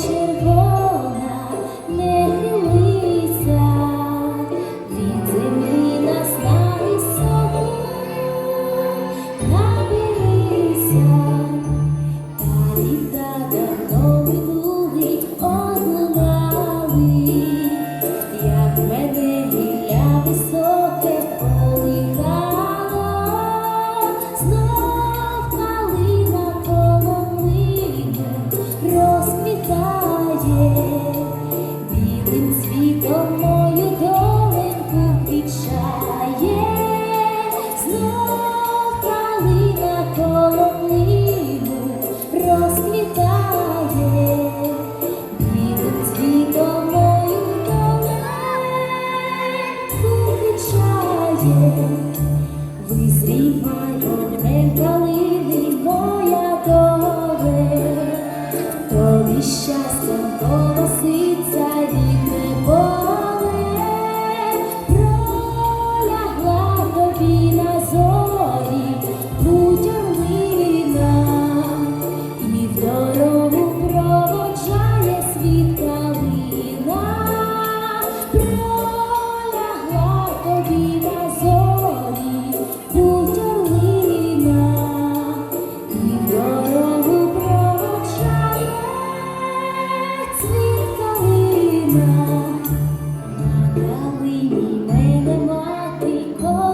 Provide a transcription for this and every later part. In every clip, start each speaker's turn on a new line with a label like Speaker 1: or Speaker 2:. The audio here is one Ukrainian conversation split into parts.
Speaker 1: 解脱。天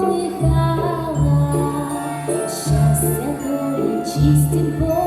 Speaker 1: Михайла, щастя, долі, чистим Бог.